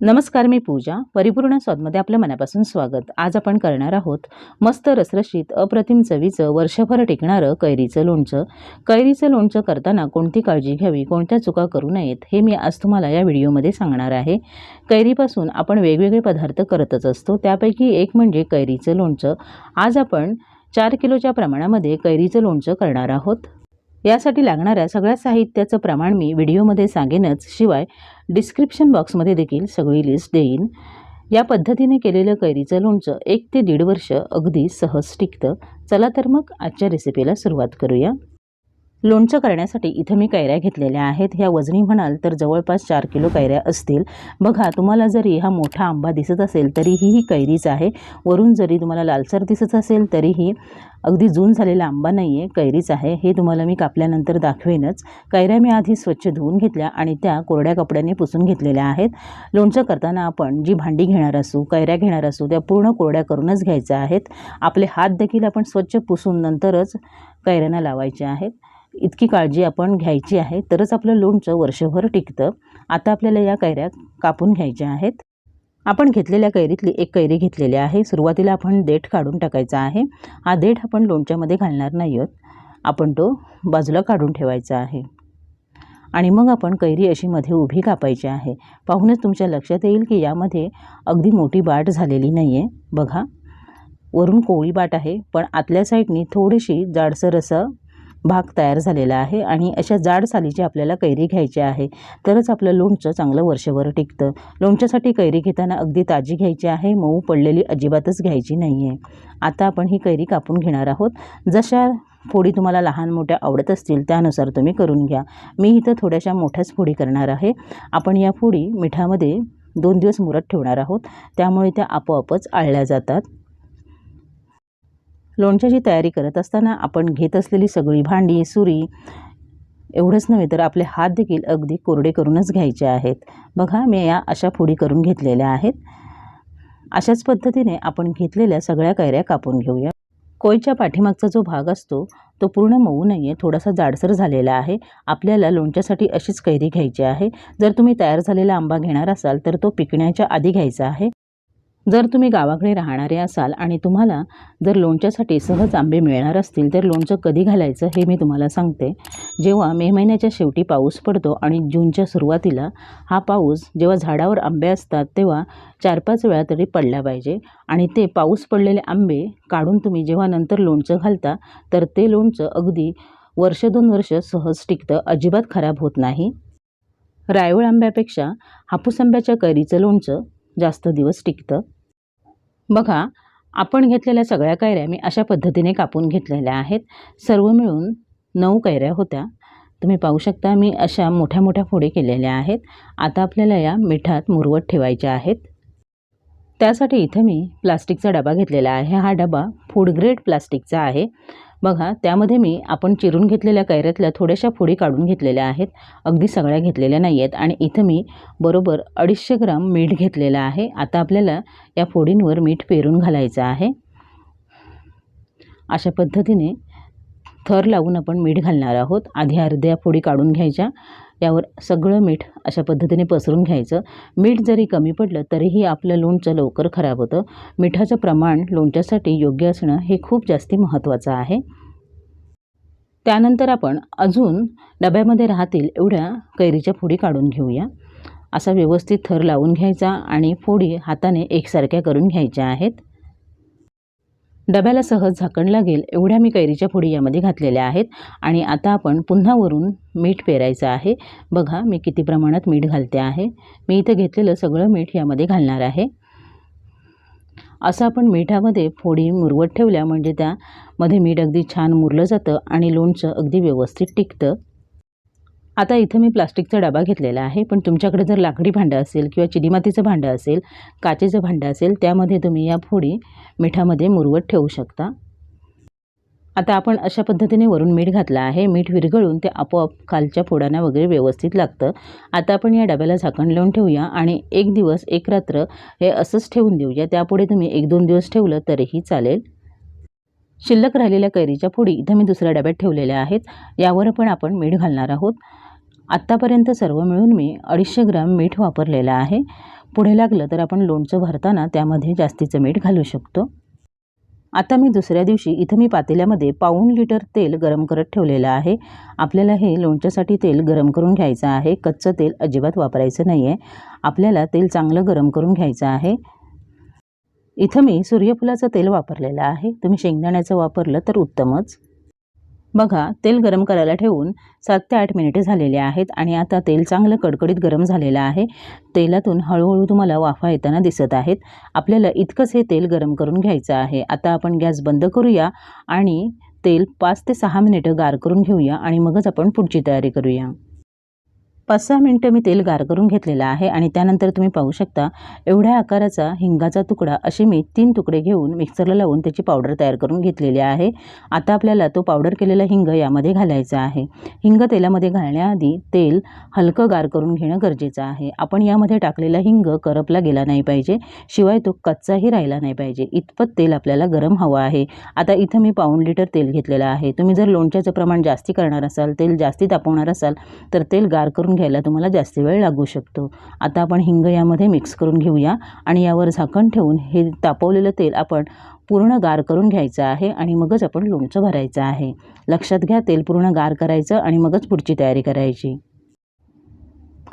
नमस्कार मी पूजा. परिपूर्ण स्वादमध्ये आपलं मनापासून स्वागत. आज आपण करणार आहोत मस्त रसरशीत अप्रतिम चवीचं वर्षभर टिकणारं कैरीचं लोणचं. कैरीचं लोणचं करताना कोणती काळजी घ्यावी कोणत्या चुका करू नयेत हे मी आज तुम्हाला या व्हिडिओमध्ये सांगणार आहे. कैरीपासून आपण वेगवेगळे पदार्थ करतच असतो. त्यापैकी एक म्हणजे कैरीचं लोणचं. आज आपण चार किलोच्या प्रमाणामध्ये कैरीचं लोणचं करणार आहोत. यासाठी लागणाऱ्या सगळ्या साहित्याचं प्रमाण मी व्हिडिओमध्ये सांगेनच. शिवाय डिस्क्रिप्शन बॉक्समध्ये देखील सगळी लिस्ट देईन. या पद्धतीने केलेलं कैरीचं लोणचं एक ते दीड वर्ष अगदी सहज टिकतं. चला तर मग आजच्या रेसिपीला सुरुवात करूया. लोणचं करण्यासाठी इथं मी कैऱ्या घेतलेल्या आहेत. ह्या वजनी म्हणाल तर जवळपास चार किलो कैऱ्या असतील. बघा तुम्हाला जरी हा मोठा आंबा दिसत असेल तरीही ही कैरीच आहे. वरून जरी तुम्हाला लालसर दिसत असेल तरीही अगदी जून झालेला आंबा नाही आहे कैरीच आहे. हे तुम्हाला मी कापल्यानंतर दाखवेनच. कैऱ्या मी आधी स्वच्छ धुवून घेतल्या आणि त्या कोरड्या कपड्याने पुसून घेतलेल्या आहेत. लोणचं करताना आपण जी भांडी घेणार असू कैऱ्या घेणार असू त्या पूर्ण कोरड्या करूनच घ्यायच्या आहेत. आपले हात देखील आपण स्वच्छ पुसून नंतरच कैऱ्यांना लावायचे आहेत. इतकी काळजी आपण घ्यायची आहे तरच आपलं लोणचं वर्षभर टिकतं. आता आपल्याला या कैऱ्या कापून घ्यायच्या आहेत. आपण घेतलेल्या कैरीतली एक कैरी घेतलेली आहे. सुरुवातीला आपण देठ काढून टाकायचा आहे. हा देठ आपण लोणच्यामध्ये घालणार नाही आहोत आपण तो बाजूला काढून ठेवायचा आहे. आणि मग आपण कैरी अशी मध्ये उभी कापायची आहे. पाहूनच तुमच्या लक्षात येईल की यामध्ये अगदी मोठी बाट झालेली नाही आहे बघा वरून कोळी बाट आहे पण आतल्या साईडनी थोडीशी जाडसर असं भाग तयार झालेला आहे आणि अशा जाड सालीची आपल्याला कैरी घ्यायची आहे. तरच आपलं लोणचं चांगलं वर्षभर टिकतं. लोणच्यासाठी कैरी घेताना अगदी ताजी घ्यायची आहे मऊ पडलेली अजिबातच घ्यायची नाही आहे आता आपण ही कैरी कापून घेणार आहोत. जशा फोडी तुम्हाला लहान मोठ्या आवडत असतील त्यानुसार तुम्ही करून घ्या. मी इथं थोड्याशा मोठ्याच फोडी करणार आहे. आपण या फोडी मिठामध्ये दोन दिवस मुरत ठेवणार आहोत. त्यामुळे त्या आपोआपच आळल्या जातात. लोणच्याची तयारी करत असताना आपण घेत असलेली सगळी भांडी सुरी एवढंच नव्हे तर आपले हात देखील अगदी कोरडे करूनच घ्यायचे आहेत. बघा मी या अशा फोडी करून घेतलेल्या आहेत. अशाच पद्धतीने आपण घेतलेल्या सगळ्या कैऱ्या कापून घेऊया. कोयच्या पाठीमागचा जो भाग असतो तो पूर्ण मऊ नाही आहे थोडासा जाडसर झालेला आहे. आपल्याला लोणच्यासाठी अशीच कैरी घ्यायची आहे. जर तुम्ही तयार झालेला आंबा घेणार असाल तर तो पिकण्याच्या आधी घ्यायचा आहे. जर तुम्ही गावाकडे राहणारे असाल आणि तुम्हाला जर लोणच्यासाठी सहज आंबे मिळणार असतील तर लोणचं कधी घालायचं हे मी तुम्हाला सांगते. जेव्हा मे महिन्याच्या शेवटी पाऊस पडतो आणि जूनच्या सुरुवातीला हा पाऊस जेव्हा झाडावर आंबे असतात तेव्हा चार पाच वेळा तरी पडला पाहिजे. आणि ते पाऊस पडलेले आंबे काढून तुम्ही जेव्हा नंतर लोणचं घालता तर ते लोणचं अगदी वर्ष दोन वर्ष सहज टिकतं अजिबात खराब होत नाही. रायवळ आंब्यापेक्षा हापूस आंब्याच्या कैरीचं लोणचं जास्त दिवस टिकतं. बघा आपण घेतलेल्या सगळ्या कैऱ्या मी अशा पद्धतीने कापून घेतलेल्या आहेत. सर्व मिळून नऊ कैऱ्या होत्या. तुम्ही पाहू शकता मी अशा मोठ्या मोठ्या फोडी केलेल्या आहेत. आता आपल्याला या मिठात मुरवत ठेवायच्या आहेत. त्यासाठी इथं मी प्लास्टिकचा डबा घेतलेला आहे. हा डबा फूड ग्रेड प्लास्टिकचा आहे. बघा त्यामध्ये मी आपण चिरून घेतलेल्या कैऱ्यातल्या थोड्याशा फोडी काढून घेतलेल्या आहेत. अगदी सगळ्या घेतलेल्या नाही आहेत आणि इथं मी बरोबर अडीचशे ग्राम मीठ घेतलेलं आहे. आता आपल्याला या फोडींवर मीठ पेरून घालायचं आहे. अशा पद्धतीने थर लावून आपण मीठ घालणार आहोत. आधी अर्ध्या फोडी काढून घ्यायच्या. त्यावर सगळं मीठ अशा पद्धतीने पसरून घ्यायचं. मीठ जरी कमी पडलं तरीही आपलं लोणचं लवकर खराब होतं. मिठाचं प्रमाण लोणच्यासाठी योग्य असणं हे खूप जास्ती महत्त्वाचं आहे. त्यानंतर आपण अजून डब्यामध्ये राहतील एवढ्या कैरीच्या फोडी काढून घेऊया. असा व्यवस्थित थर लावून घ्यायचा आणि फोडी हाताने एकसारख्या करून घ्यायच्या आहेत. डब्याला सहज झाकण लागेल एवढ्या मी कैरीच्या फोडी यामध्ये घातलेल्या आहेत. आणि आता आपण पुन्हा वरून मीठ पेरायचं आहे. बघा मी किती प्रमाणात मीठ घालते आहे. मी इथं घेतलेलं सगळं मीठ यामध्ये घालणार आहे. असं आपण मिठामध्ये फोडी मुरवत ठेवल्या म्हणजे त्यामध्ये मीठ अगदी छान मुरलं जातं आणि लोणचं अगदी व्यवस्थित टिकतं. आता इथं मी प्लास्टिकचा डबा घेतलेला आहे पण तुमच्याकडे जर लाकडी भांडं असेल किंवा चिडीमातीचं भांडं असेल काचेचं भांडं असेल त्यामध्ये तुम्ही या फोडी मिठामध्ये मुरवत ठेवू शकता. आता आपण अशा पद्धतीने वरून मीठ घातलं आहे. मीठ विरघळून ते आपोआप खालच्या फोडांना वगैरे व्यवस्थित लागतं. आता आपण या डब्याला झाकण लावून ठेवूया आणि एक दिवस एक रात्र हे असंच ठेवून देऊया. त्यापुढे तुम्ही एक दोन दिवस ठेवलं तरीही चालेल. शिल्लक राहिलेल्या कैरीच्या फोडी इथं मी दुसऱ्या डब्यात ठेवलेल्या आहेत. यावर पण आपण मीठ घालणार आहोत. आत्तापर्यंत सर्व मिळून मी अडीचशे ग्राम मीठ वापरलेलं आहे. पुढे लागलं तर आपण लोणचं भरताना त्यामध्ये जास्तीचं मीठ घालू शकतो. आता मी दुसऱ्या दिवशी इथं मी पातेल्यामध्ये पाऊण लिटर तेल गरम करत ठेवलेलं आहे. आपल्याला हे लोणच्यासाठी तेल गरम करून घ्यायचं आहे. कच्चं तेल अजिबात वापरायचं नाही आहे आपल्याला तेल चांगलं गरम करून घ्यायचं आहे. इथं मी सूर्यफुलाचं तेल वापरलेलं आहे. तुम्ही शेंगदाण्याचं वापरलं तर उत्तमच. बघा तेल गरम करायला ठेवून सात ते आठ मिनिटे झालेले आहेत आणि आता तेल चांगलं कडकडीत गरम झालेलं आहे. तेलातून हळूहळू तुम्हाला वाफा येताना दिसत आहेत. आपल्याला इतकंच हे तेल गरम करून घ्यायचं आहे. आता आपण गॅस बंद करूया आणि तेल पाच ते सहा मिनिटं गार करून घेऊया आणि मगच आपण पुढची तयारी करूया. पाच सहा मिनटं मी तेल गार करून घेतलेलं आहे आणि त्यानंतर तुम्ही पाहू शकता एवढ्या आकाराचा हिंगाचा तुकडा असे मी तीन तुकडे घेऊन मिक्सरला लावून त्याची पावडर तयार करून घेतलेली आहे. आता आपल्याला तो पावडर केलेला हिंग यामध्ये घालायचा आहे. हिंग तेलामध्ये घालण्याआधी तेल हलकं गार करून घेणं गरजेचं आहे. आपण यामध्ये टाकलेला हिंग करपला गेला नाही पाहिजे शिवाय तो कच्चाही राहिला नाही पाहिजे. इतपत तेल आपल्याला गरम हवं आहे. आता इथं मी पाऊण लिटर तेल घेतलेलं आहे. तुम्ही जर लोणच्याचं प्रमाण जास्ती करणार असाल तेल जास्ती तापवणार असाल तर तेल गार करून घ्यायला तुम्हाला जास्त वेळ लागू शकतो. आता आपण हिंग यामध्ये मिक्स करून घेऊया आणि यावर झाकण ठेवून हे तापवलेलं तेल आपण पूर्ण गार करून घ्यायचं आहे आणि मगच आपण लोणचं भरायचं आहे. लक्षात घ्या तेल पूर्ण गार करायचं आणि मगच पुढची तयारी करायची.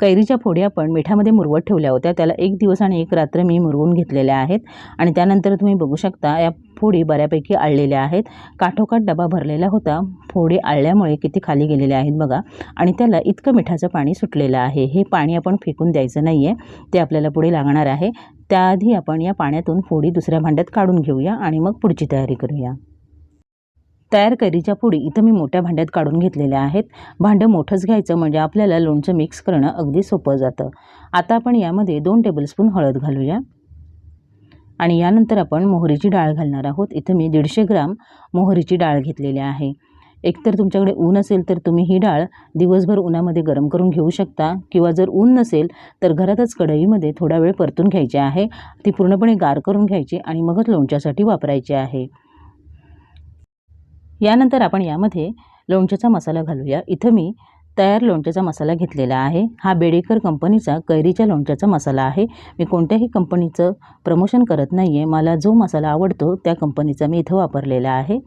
कैरीच्या फोडी आपण मिठामध्ये मुरवत ठेवल्या होत्या. त्याला एक दिवस आणि एक रात्र मी मुरवून घेतलेल्या आहेत. आणि त्यानंतर तुम्ही बघू शकता या फोडी बऱ्यापैकी आळलेल्या आहेत. काठोकाठ डबा भरलेला होता. फोडी आळल्यामुळे किती खाली गेलेल्या आहेत बघा. आणि त्याला इतकं मिठाचं पाणी सुटलेलं आहे. हे पाणी आपण फेकून द्यायचं नाही आहे ते आपल्याला पुढे लागणार आहे. त्याआधी आपण या पाण्यातून फोडी दुसऱ्या भांड्यात काढून घेऊया आणि मग पुढची तयारी करूया. तयार कैरीच्या पुडी इथं मी मोठ्या भांड्यात काढून घेतलेल्या आहेत. भांडं मोठंच घ्यायचं म्हणजे आपल्याला लोणचं मिक्स करणं अगदी सोपं जातं. आता आपण यामध्ये दोन टेबलस्पून हळद घालूया. आणि यानंतर आपण मोहरीची डाळ घालणार आहोत. इथं मी दीडशे ग्राम मोहरीची डाळ घेतलेली आहे. एकतर तुमच्याकडे ऊन असेल तर तुम्ही ही डाळ दिवसभर उन्हामध्ये गरम करून घेऊ शकता. किंवा जर ऊन नसेल तर घरातच कढईमध्ये थोडा वेळ परतून घ्यायची आहे. ती पूर्णपणे गार करून घ्यायची आणि मगच लोणच्यासाठी वापरायची आहे. यानंतर आपण यामध्ये लोणच्याचा मसाला घालूया. इथं मी तयार लोणच्याचा मसाला घेतलेला आहे. हा बेडेकर कंपनीचा कैरीच्या लोणच्याचा मसाला आहे. मी कोणत्याही कंपनीचं प्रमोशन करत नाही आहे मला जो मसाला आवडतो त्या कंपनीचा मी इथं वापरलेला आहे.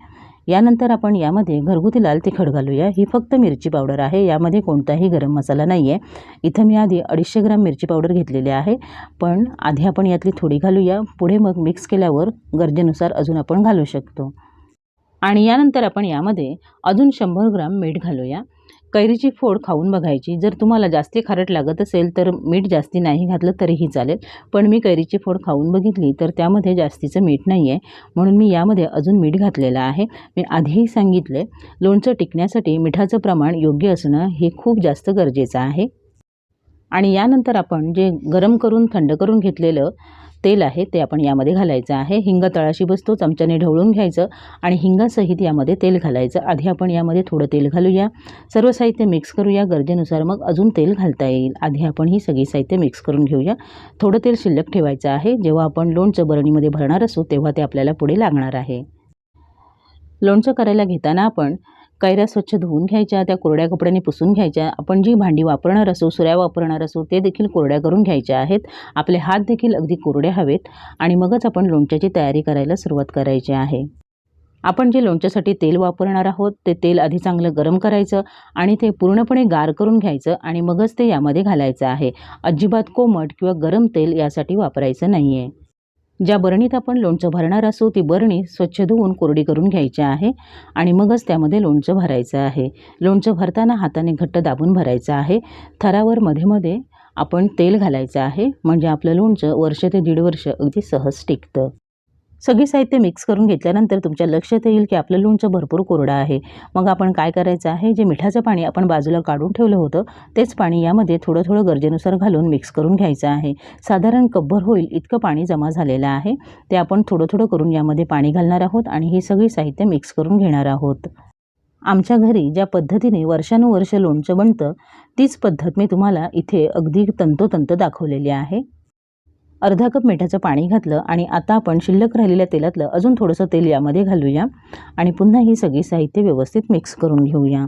यानंतर आपण यामध्ये घरगुती लाल तिखट घालूया. ही फक्त मिरची पावडर आहे. यामध्ये कोणताही गरम मसाला नाही आहे इथं मी आधी अडीचशे ग्राम मिरची पावडर घेतलेली आहे. पण आधी आपण यातली थोडी घालूया. पुढे मग मिक्स केल्यावर गरजेनुसार अजून आपण घालू शकतो. आणि यानंतर आपण यामध्ये अजून शंभर ग्राम मीठ घालूया. कैरीची फोड खाऊन बघायची. जर तुम्हाला जास्ती खारट लागत असेल तर मीठ जास्ती नाही घातलं तरीही चालेल. पण मी कैरीची फोड खाऊन बघितली तर त्यामध्ये जास्तीचं मीठ नाही आहे म्हणून मी यामध्ये अजून मीठ घातलेलं आहे. मी आधीही सांगितले लोणचं टिकण्यासाठी मिठाचं प्रमाण योग्य असणं हे खूप जास्त गरजेचं आहे. आणि यानंतर आपण जे गरम करून थंड करून घेतलेलं तेल आहे ते आपण यामध्ये घालायचं आहे. हिंग तळाशी बसतो चमच्याने ढवळून घ्यायचं आणि हिंगासहित यामध्ये तेल घालायचं. आधी आपण यामध्ये थोडं तेल घालूया. सर्व साहित्य मिक्स करूया. गरजेनुसार मग अजून तेल घालता येईल. आधी आपण ही सगळी साहित्य मिक्स करून घेऊया. थोडं तेल शिल्लक ठेवायचं आहे. जेव्हा आपण लोणचं बरणीमध्ये भरणार असू तेव्हा ते आपल्याला पुढे लागणार आहे. लोणचं करायला घेताना आपण कैऱ्या स्वच्छ धुवून घ्यायच्या त्या कोरड्या कपड्याने पुसून घ्यायच्या आपण जी भांडी वापरणार असो सुऱ्या वापरणार असो ते देखील कोरड्या करून घ्यायच्या आहेत. आपले हात देखील अगदी कोरडे हवेत आणि मगच आपण लोणच्याची तयारी करायला सुरुवात करायची आहे. आपण जे लोणच्यासाठी तेल वापरणार आहोत ते तेल आधी चांगलं गरम करायचं आणि ते पूर्णपणे गार करून घ्यायचं आणि मगच ते यामध्ये घालायचं आहे. अजिबात कोमट किंवा गरम तेल यासाठी वापरायचं नाही आहे ज्या बरणीत आपण लोणचं भरणार असू ती बरणी स्वच्छ धुवून कोरडी करून घ्यायची आहे आणि मगच त्यामध्ये लोणचं भरायचं आहे. लोणचं भरताना हाताने घट्ट दाबून भरायचं आहे. थरावर मध्ये मध्ये आपण तेल घालायचं आहे. म्हणजे आपलं लोणचं वर्ष ते दीड वर्ष अगदी सहज टिकतं. सगळी साहित्य मिक्स करून घेतल्यानंतर तुमच्या लक्षात येईल की आपलं लोणचं भरपूर कोरडं आहे. मग आपण काय करायचं आहे? जे मिठाचं पाणी आपण बाजूला काढून ठेवलं होतं तेच पाणी यामध्ये थोडं थोडं गरजेनुसार घालून मिक्स करून घ्यायचं आहे. साधारण कब्बर होईल इतकं पाणी जमा झालेलं आहे. ते आपण थोडं थोडं करून यामध्ये पाणी घालणार आहोत आणि ही सगळी साहित्य मिक्स करून घेणार आहोत. आमच्या घरी ज्या पद्धतीने वर्षानुवर्ष लोणचं बनतं तीच पद्धत मी तुम्हाला इथे अगदी तंतोतंत दाखवलेली आहे. अर्धा कप मिठाचं पाणी घातलं आणि आता आपण शिल्लक राहिलेल्या तेलातलं अजून थोडंसं तेल यामध्ये घालूया. आणि पुन्हा ही सगळी साहित्य व्यवस्थित मिक्स करून घेऊया.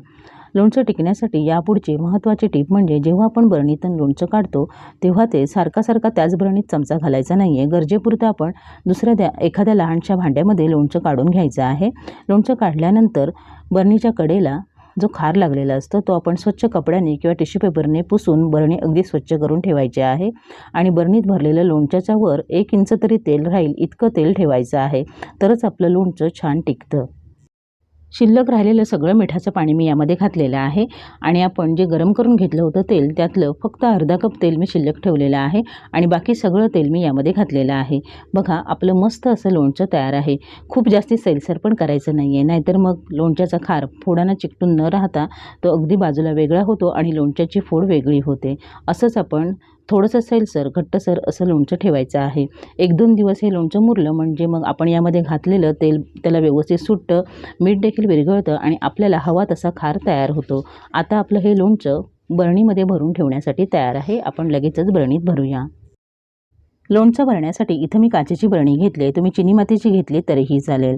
लोणचं टिकण्यासाठी यापुढची महत्त्वाची टीप म्हणजे जेव्हा आपण बरणीतून लोणचं काढतो तेव्हा ते सारखा सारखा त्याच बरणीत चमचा घालायचा नाही आहे गरजेपुरतं आपण दुसऱ्या द्या एखाद्या लहानशा भांड्यामध्ये लोणचं काढून घ्यायचं आहे. लोणचं काढल्यानंतर बरणीच्या कडेला जो खार लागलेला असतो तो आपण स्वच्छ कपड्याने किंवा टिश्यू पेपरने पुसून बरणी अगदी स्वच्छ करून ठेवायची आहे. आणि बरणीत भरलेलं लोणच्याच्या वर एक इंच तरी तेल राहील इतकं तेल ठेवायचं आहे. तरच आपलं लोणचं छान टिकतं. शिल्लक राहिलेलं सगळं मिठाचं पाणी मी यामध्ये घातलेलं आहे आणि आपण जे गरम करून घेतलं होतं तेल त्यातलं फक्त अर्धा कप तेल मी शिल्लक ठेवलेलं आहे आणि बाकी सगळं तेल मी यामध्ये घातलेलं आहे. बघा आपलं मस्त असं लोणचं तयार आहे. खूप जास्ती सैलसर पण करायचं नाही आहे नाहीतर मग लोणच्याचा खार फोडांना चिकटून न राहता तो अगदी बाजूला वेगळा होतो आणि लोणच्याची फोड वेगळी होते. असंच आपण थोडंसं सैलसर घट्टसर असं लोणचं ठेवायचं आहे. एक दोन दिवस हे लोणचं मुरलं म्हणजे मग आपण यामध्ये घातलेलं तेल त्याला व्यवस्थित सुटतं मीठ देखील विरघळतं आणि आपल्याला हवा तसा खार तयार होतो. आता आपलं हे लोणचं बरणीमध्ये भरून ठेवण्यासाठी तयार आहे. आपण लगेचच बरणीत भरूया. लोणचं भरण्यासाठी इथं मी काचेची बरणी घेतली आहे. तुम्ही चिनी मातीची घेतली तरीही चालेल.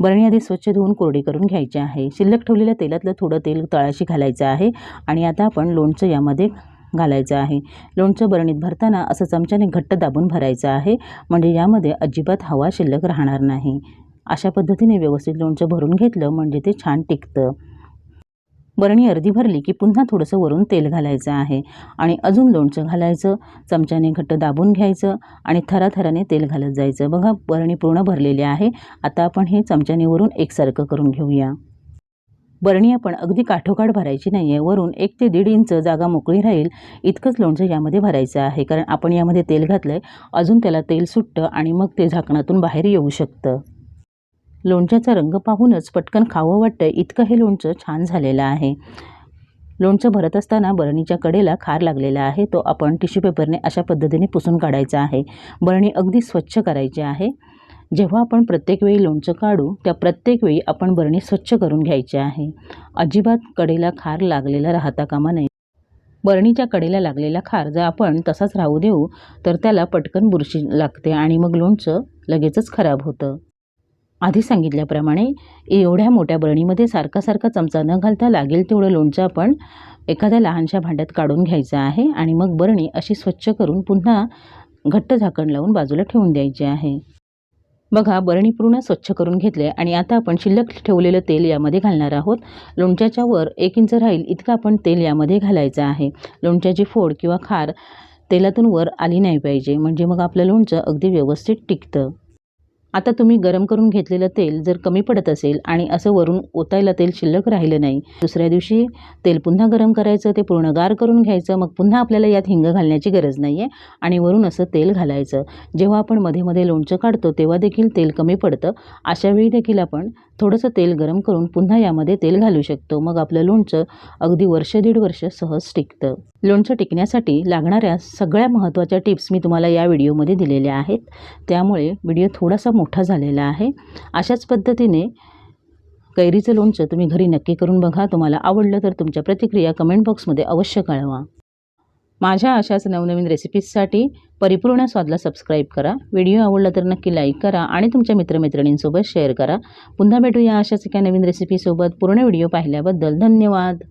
बरणी आधी स्वच्छ धुवून कोरडी करून घ्यायची आहे. शिल्लक ठेवलेल्या तेलातलं थोडं तेल तळाशी घालायचं आहे आणि आता आपण लोणचं यामध्ये घालायचं आहे. लोणचं बरणीत भरताना असं चमच्याने घट्ट दाबून भरायचं आहे. म्हणजे यामध्ये अजिबात हवा शिल्लक राहणार नाही. अशा पद्धतीने व्यवस्थित लोणचं भरून घेतलं म्हणजे ते छान टिकतं. बरणी अर्धी भरली की पुन्हा थोडंसं वरून तेल घालायचं आहे. आणि अजून लोणचं घालायचं चमच्याने घट्ट दाबून घ्यायचं आणि थराथराने तेल घालत जायचं. बघा बरणी पूर्ण भरलेली आहे. आता आपण हे चमच्याने वरून एकसारखं करून घेऊया. बरणी आपण अगदी काठोकाठ भरायची नाही आहे वरून एक ते दीड इंच जागा मोकळी राहील. इतकंच लोणचं यामध्ये भरायचं आहे. कारण आपण यामध्ये तेल घातलं आहे अजून त्याला तेल सुटतं आणि मग ते झाकणातून बाहेर येऊ शकतं. लोणच्याचा रंग पाहूनच पटकन खावं वाटतं. इतकं हे लोणचं छान झालेलं आहे. लोणचं भरत असताना बरणीच्या कडेला खार लागलेला आहे. तो आपण टिश्यू पेपरने अशा पद्धतीने पुसून काढायचा आहे. बरणी अगदी स्वच्छ करायची आहे. जेव्हा आपण प्रत्येक वेळी लोणचं काढू त्या प्रत्येक वेळी आपण बरणी स्वच्छ करून घ्यायची आहे. अजिबात कडेला खार लागलेला राहता कामा नये. बरणीच्या कडेला लागलेला खार जर आपण तसाच राहू देऊ तर त्याला पटकन बुरशी लागते आणि मग लोणचं लगेचच खराब होतं. आधी सांगितल्याप्रमाणे एवढ्या मोठ्या बरणीमध्ये सारखा सारखा चमचा न घालता लागेल तेवढं लोणचं आपण एखाद्या लहानशा भांड्यात काढून घ्यायचं आहे आणि मग बरणी अशी स्वच्छ करून पुन्हा घट्ट झाकण लावून बाजूला ठेवून द्यायची आहे. बघा बरणी पूर्ण स्वच्छ करून घेतले आणि आता आपण शिल्लक ठेवलेलं तेल यामध्ये घालणार आहोत. लोणच्याच्या वर एक इंच राहील इतकं आपण तेल यामध्ये घालायचं आहे. लोणच्याची फोड किंवा खार तेलातून वर आली नाही पाहिजे म्हणजे मग आपलं लोणचं अगदी व्यवस्थित टिकतं. आता तुम्ही गरम करून घेतलेलं तेल जर कमी पडत असेल आणि असं वरून ओतायला तेल शिल्लक राहिलं नाही दुसऱ्या दिवशी तेल पुन्हा गरम करायचं ते पूर्ण गार करून घ्यायचं मग पुन्हा आपल्याला यात हिंग घालण्याची गरज नाही आहे आणि वरून असं तेल घालायचं. जेव्हा आपण मध्ये मध्ये लोणचं काढतो तेव्हा देखील तेल कमी पडतं. अशावेळी देखील आपण थोडंसं तेल गरम करून पुन्हा यामध्ये तेल घालू शकतो. मग आपलं लोणचं अगदी वर्ष दीड वर्ष सहज टिकतं. लोणचं टिकण्यासाठी लागणाऱ्या सगळ्या महत्त्वाच्या टिप्स मी तुम्हाला या व्हिडिओमध्ये दिलेल्या आहेत. त्यामुळे व्हिडिओ थोडासा मोठा झालेला आहे. अशाच पद्धतीने कैरीचं लोणचं तुम्ही घरी नक्की करून बघा. तुम्हाला आवडलं तर तुमच्या प्रतिक्रिया कमेंट बॉक्समध्ये अवश्य कळवा. माझ्या अशाच नवनवीन रेसिपीजसाठी परिपूर्ण स्वादला सबस्क्राईब करा. व्हिडिओ आवडला तर नक्की लाईक करा आणि तुमच्या मित्रमैत्रिणींसोबत शेअर करा. पुन्हा भेटूया अशाच एका नवीन रेसिपीसोबत पूर्ण व्हिडिओ पाहिल्याबद्दल धन्यवाद.